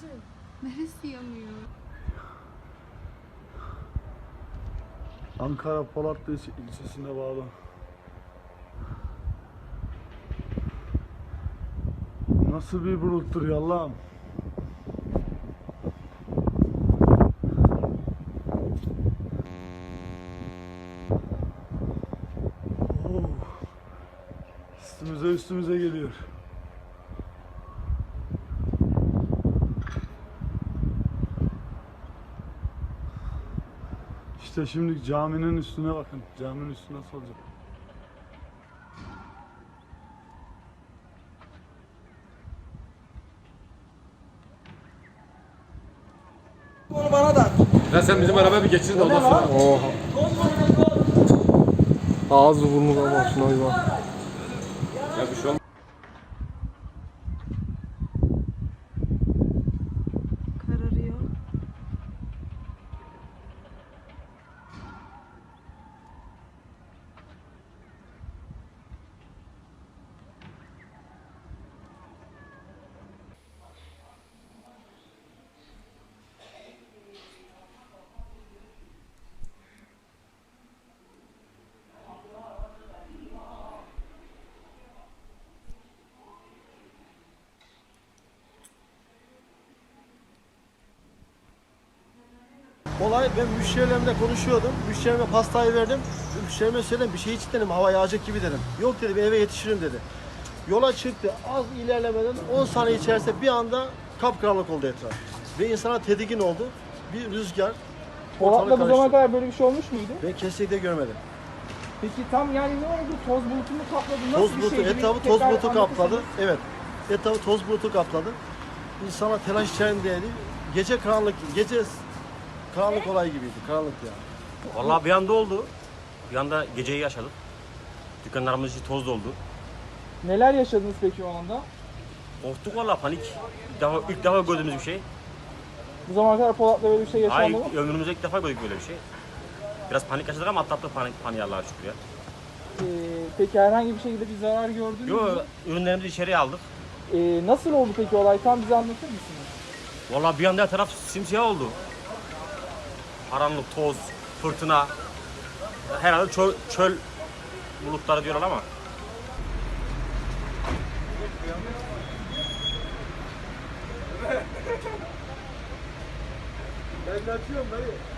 kızım. Neresi yanıyor? Ankara Polatlı ilçe- ilçesine bağlı. Nasıl bir buluttur ya Allah'ım. Oh. Üstümüze üstümüze geliyor. İşte şimdi caminin üstüne bakın. Caminin üstü nasıl olacak? Onu bana da. Ya sen bizim arabaya bir geçir de ondan sonra. Oha. Ağzı burnu ama şuna bir bak. Ya bir şey olmaz. Olay ben müşterilerimle konuşuyordum. Müşterime pastayı verdim. Müşterime söyledim bir şey hiç dedim hava yağacak gibi dedim. Yok dedi eve yetişirim dedi. Yola çıktı. Az ilerlemeden 10 saniye içerisinde bir anda kapkaranlık oldu etraf. Ve insana tedirgin oldu. Bir rüzgar. Polat'la bu zamana kadar böyle bir şey olmuş muydu? Ben kesinlikle görmedim. Peki tam yani ne oldu? Toz bulutu mu kapladı? Nasıl Toz bir bulutu, şeydi? Bir etrafı toz bulutu kapladı. Evet. Etrafı toz bulutu kapladı. İnsana telaş içerisindeydi. Gece karanlık, gece karanlık olay gibiydi. Karanlık yani. Vallahi bir anda oldu. Bir anda geceyi yaşadık. Dükkanlarımız içi toz doldu. Neler yaşadınız peki o anda? Korktuk vallahi panik. İlk defa, ilk defa gördüğümüz bir şey. Bu zamana kadar Polat'la böyle bir şey Ay, yaşandı mı? ömrümüzde ilk defa gördük böyle bir şey. Biraz panik yaşadık ama atlattık panik, paniği Allah'a şükür ya. Ee, peki herhangi bir şekilde bir zarar gördünüz mü? Yo, ürünlerimizi içeriye aldık. Ee, nasıl oldu peki olay? Tam bize anlatır mısınız? Vallahi bir anda her taraf simsiyah oldu. Karanlık, toz, fırtına. Herhalde çöl, çöl bulutları diyorlar ama. Ben açıyorum dayı.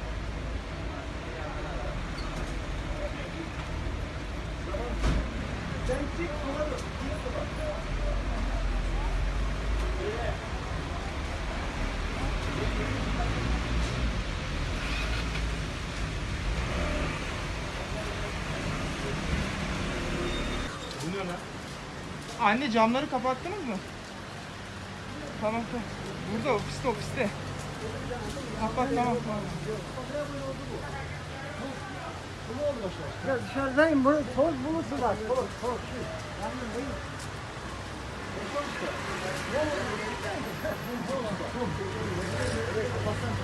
anne camları kapattınız mı? Tamam tamam. Burada ofiste ofiste. Kapat tamam. Ya dışarıdayım. Bunu, toz bulusu var. Toz, toz. Ne oldu?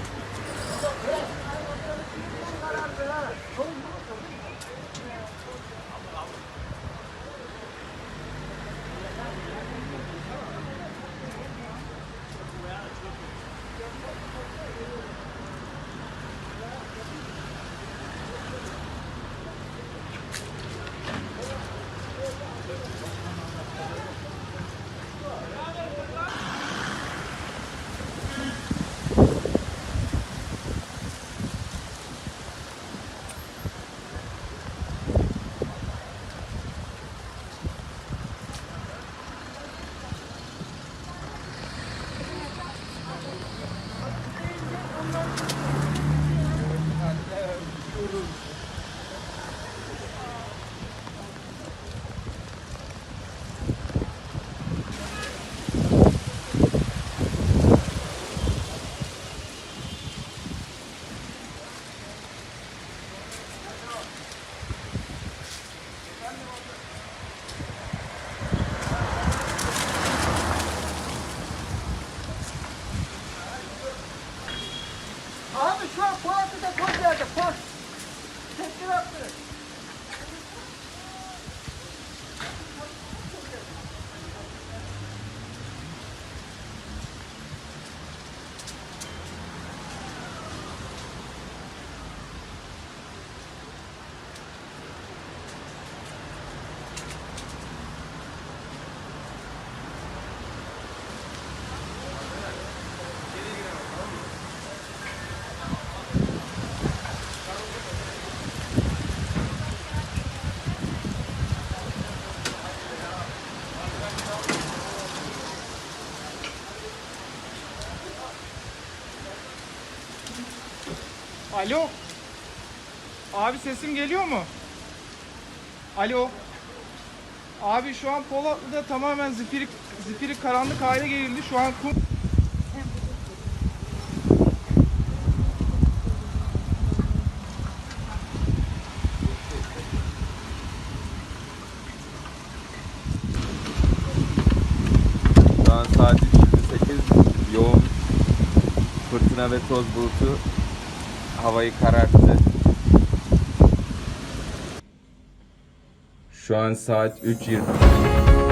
Şu an Polat'ı da koş nerede? Koş. Tekrar attı. Alo. Abi sesim geliyor mu? Alo. Abi şu an Polatlı'da tamamen zipirik, zipirik karanlık hale geldi. Şu an kum... Şu an saat 3.28 yoğun fırtına ve toz bulutu havayı kararttı. Şu an saat 3.20.